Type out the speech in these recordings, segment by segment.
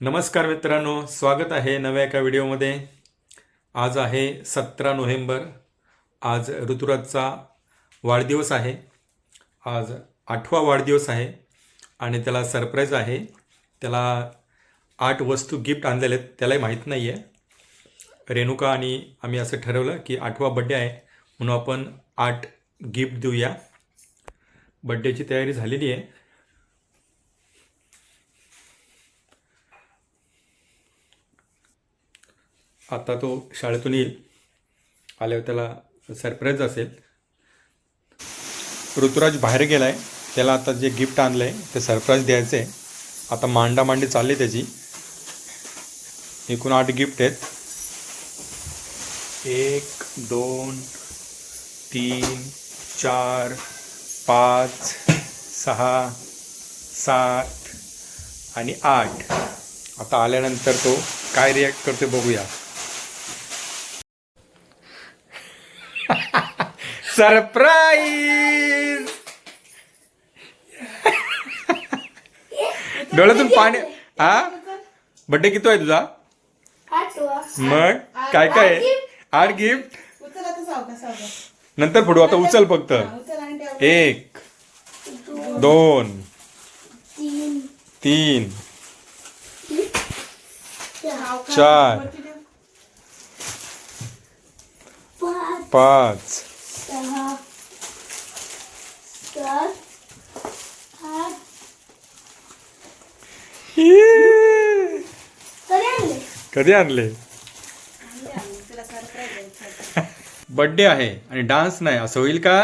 नमस्कार मित्रांनो स्वागत आहे नव्या एका व्हिडिओमध्ये. आज आहे सतरा नोव्हेंबर. आज ऋतुराजचा वाढदिवस आहे. आज आठवा वाढदिवस आहे आणि त्याला सरप्राईज आहे. त्याला आठ वस्तू गिफ्ट आणलेले आहेत त्यालाही माहीत नाही आहे रेणुका आणि आम्ही असं ठरवलं की आठवा बड्डे आहे म्हणून आपण आठ गिफ्ट देऊया. बड्डेची तयारी झालेली आहे. आता तो शाळेतून येईल. आल्यावर त्याला सरप्राईज असेल. ऋतुराज बाहेर गेला आहे त्याला आता जे गिफ्ट आणलं आहे ते सरप्राईज द्यायचं आहे आता मांडामांडी चालली त्याची. एकूण आठ गिफ्ट आहेत. एक दोन तीन चार पाच सहा सात आणि आठ. आता आल्यानंतर तो काय रिॲक्ट करतो बघूया. सरप्राईज डोळ्यातून पाणी हा बड्डे किती आहे तुझा? मग? काय काय? आहे? आठ गिफ्ट नंतर फोडू आता उचल फक्त. एक दोन तीन चार. पाच. सहा सात आठ ये. कधी आणले कधी आणले. बड्डे आहे आणि डान्स नाही असं होईल का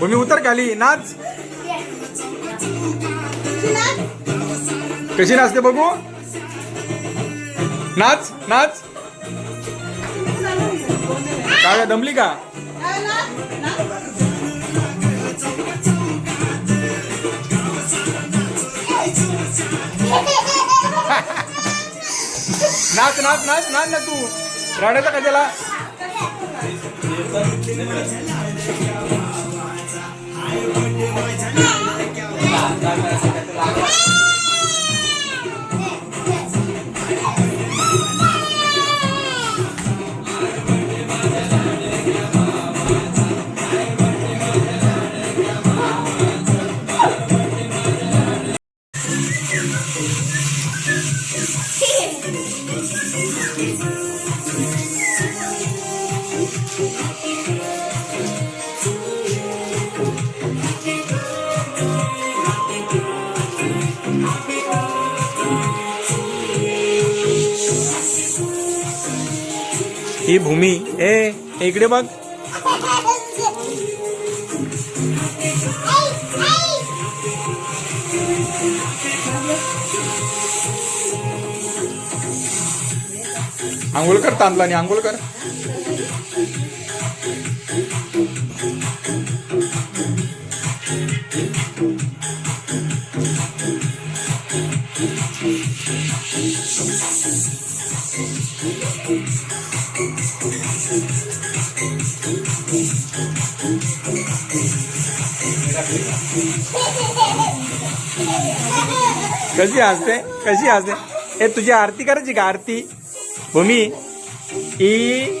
भूमी उतर खाली नाच कशी नाचते बघू? नाच नाच. काय दमली का? नाच नाच. नाच नाच ना तू. रडायचा Jangan sampai terlambat. ही भूमी. ए इकडे बघ. आंघोळ कर तांदला आणि आंघोळ कर. कशी हसते? कशी हसते? हे तुझी आरती करायची का आरती? भूमी? ई?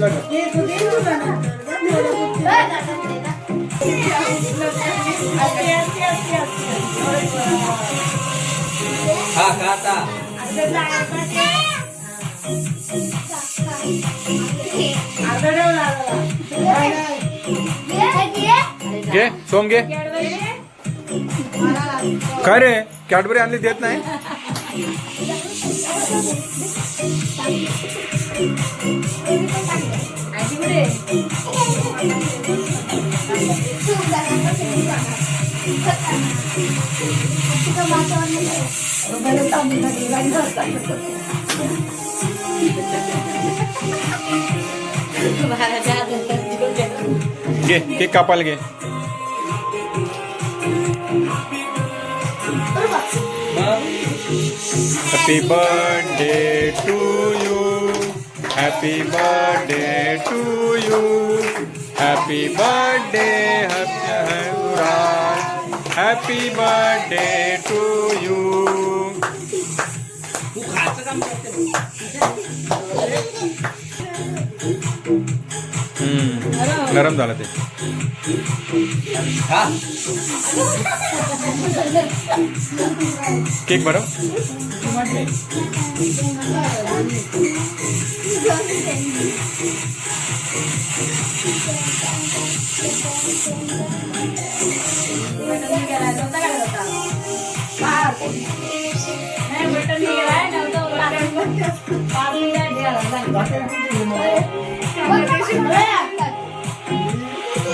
नाही, नाही. घे सोम घे काय रे कॅडबरी आणली देत नाही आहे? घे केक कापायला घे happy birthday to happy birthday to you happy birthday happy birthday to you नरम झालं ते. हा केक बरं बटन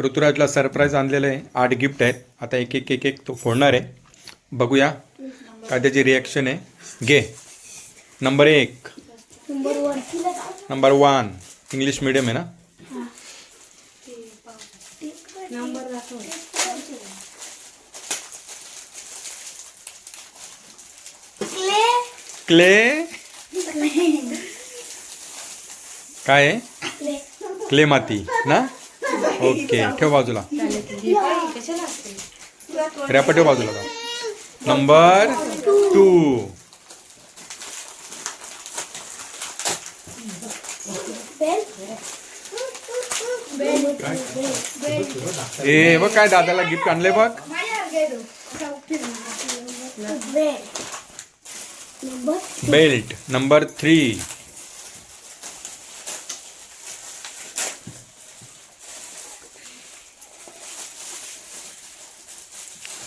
ऋतुराजला सरप्राईज आणलेलं आहे आठ गिफ्ट आहेत. आता एक एक एक एक तो फोडणार आहे. बघूया. काय त्याची रिॲक्शन आहे. घे. नंबर एक. Number one number one English medium आहे ना? क्ले काय आहे? क्ले माती ना? ओके ठेव बाजूला. रॅप ठेव बाजूला. Number two. ए बघ काय दादाला गिफ्ट आणले बघ. बेल्ट नंबर थ्री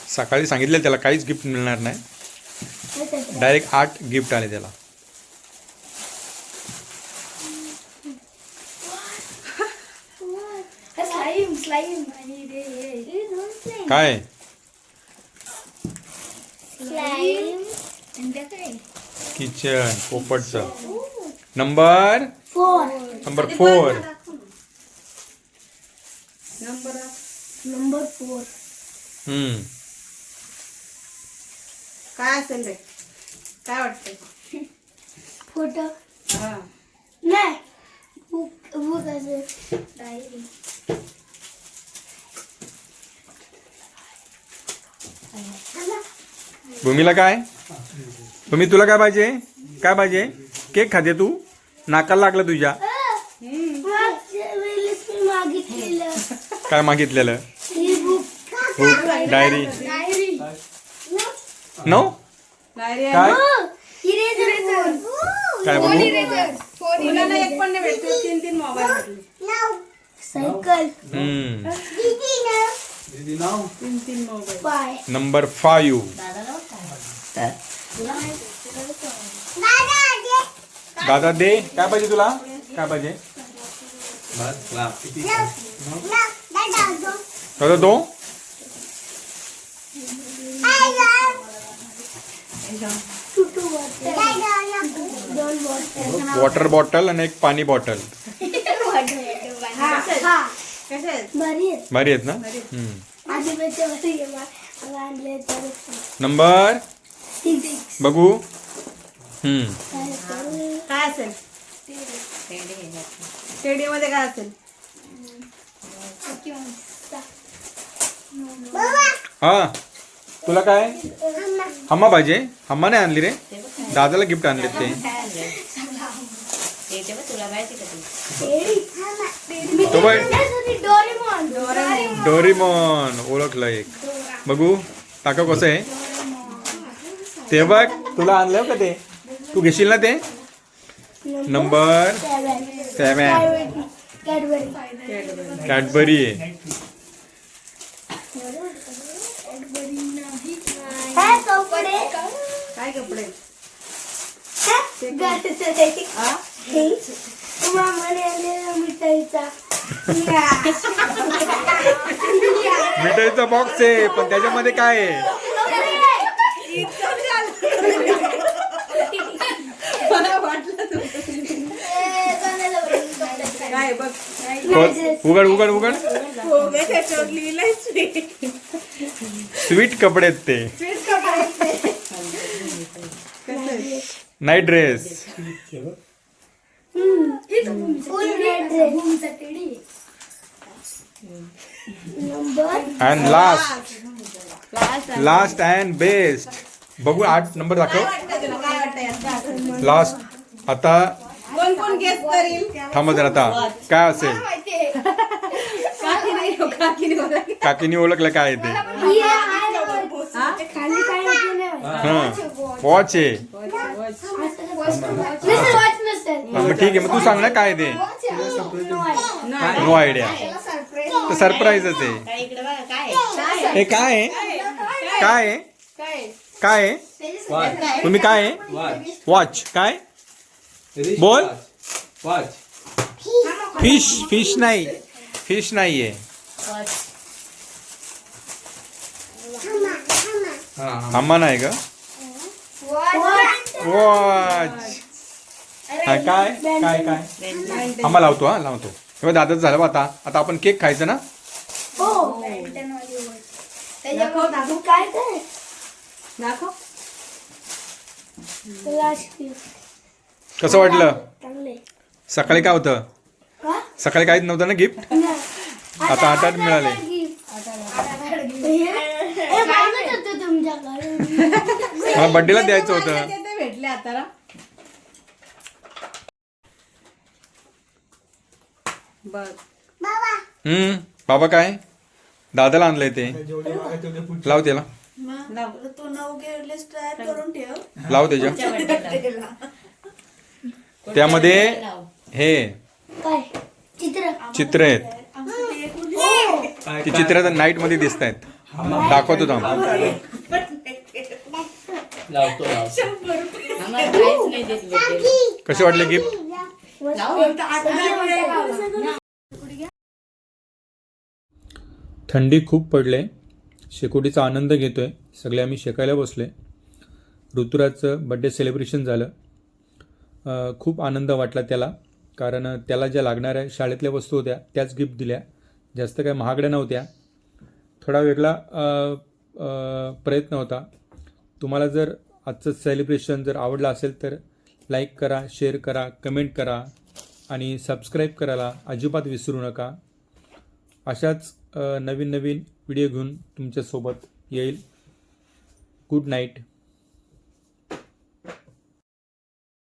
सकाळी सांगितलं त्याला काहीच गिफ्ट मिळणार नाही. डायरेक्ट आठ गिफ्ट आले त्याला. काय? Kitchen पोपटचं. Number four number four number number four hmm. काय असेल रे काय वाटतंय? फोटो? हा. नाही. बुक बुक असेल डायरी. भूमीला काय? भूमी तुला काय पाहिजे? काय पाहिजे? केक खाते तू? नाकाला लागलं तुझ्या. काय मागितलेलं? ही डायरी. डायरी नो डायरी काय इरेझर काय बघू मुलांना एक पण नाही भेटतो. तीन तीन मोबाईल भेटले. सायकल. हम्म. तीन तीन मोबाईल. पाय नंबर फाईव्ह दादा दे. काय पाहिजे तुला? काय पाहिजे? दादा दो टुटू दोन बॉटल वॉटर बॉटल आणि एक पाणी बॉटल. हा हा. भारी आहेत. ना? आणले नंबर? बघू. हम्म. काय असेल? टेडी मध्ये काय असेल? हा. तुला काय? हम्मा पाहिजे हम्मा नाही आणली रे. दादाला गिफ्ट आणलेत ते. तो डोरेमॉन डोरीमॉन. ओळखलं एक. बघू टाका कसं आहे? ते बघ तुला आणलं का ते? तू घेशील ना ते? नंबर सेवन कॅडबरी कॅडबरी आहे काय कपडे? हा? मिठाईचा. बॉक्स आहे पण त्याच्यामध्ये काय आहे? मला वाटलं तू काय बघ खोल. उघड उघड उघड. हो स्वीट स्वीट कपडे आहेत ते. Night dress and last last and best बघू आठ नंबर दाखव? लास्ट आता कोण कोण गेस करील? थांबा जरा आता. काय असेल. काकीने ओळखलं काय आहे ते? हा? वॉच आहे. हा, मग ठीक आहे मग तू सांग ना काय आहे ते. नाही. No idea. तर सरप्राईजच आहे. काय इकडे बघा, काय आहे? हे काय आहे? काय आहे? काय काय आहे? वाच तुम्ही काय आहे? वाच वॉच काय बोल. वाच. वाच फिश फिश नाही. फिश नाहीये. हा हा आम्हा नाही का वॉच हा काय? काय काय? आम्हा लावतो हा लावतो. हे दादाच झालं बा आता. आता आपण केक खायचं ना? हो. दाखव, काय काय दाखव. कसं वाटलं? चांगले. सकाळी काय होतं? का सकाळी काहीच नव्हतं ना गिफ्ट आता आठ आठ मिळाले. हे? मला बर्थडेला द्यायचं होतं. भेटले आता ना. बघ हम्म बाबा काय? दादाला आणलंय ते. लाव त्याला. लाव. तू नऊ लिस्ट तयार करून ठेव. लाव त्याच्या. त्यामध्ये हे. काय? चित्र. चित्र आहेत. ती चित्र नाईटमध्ये दिसत आहेत दाखवतो थांब. कसे वाटले गिफ्ट? थंडी खूप पडले. शेकोटीचा आनंद घेतोय. सगळे आम्ही शेकायला बसले. ऋतुराजचं बड्डे सेलिब्रेशन झालं. खूप आनंद वाटला त्याला. कारण त्याला ज्या लागणाऱ्या शाळेतल्या वस्तू होत्या त्याच गिफ्ट दिल्या. जास्त काही महागड्या नव्हत्या. थोडा वेगळा प्रयत्न होता. तुम्हाला जर आजचं सेलिब्रेशन जर आवडलं असेल तर लाईक करा शेअर करा कमेंट करा आणि सबस्क्राईब करायला अजिबात विसरू नका. अशाच नवीन नवीन व्हिडिओ घेऊन तुमच्यासोबत येईल. Good night.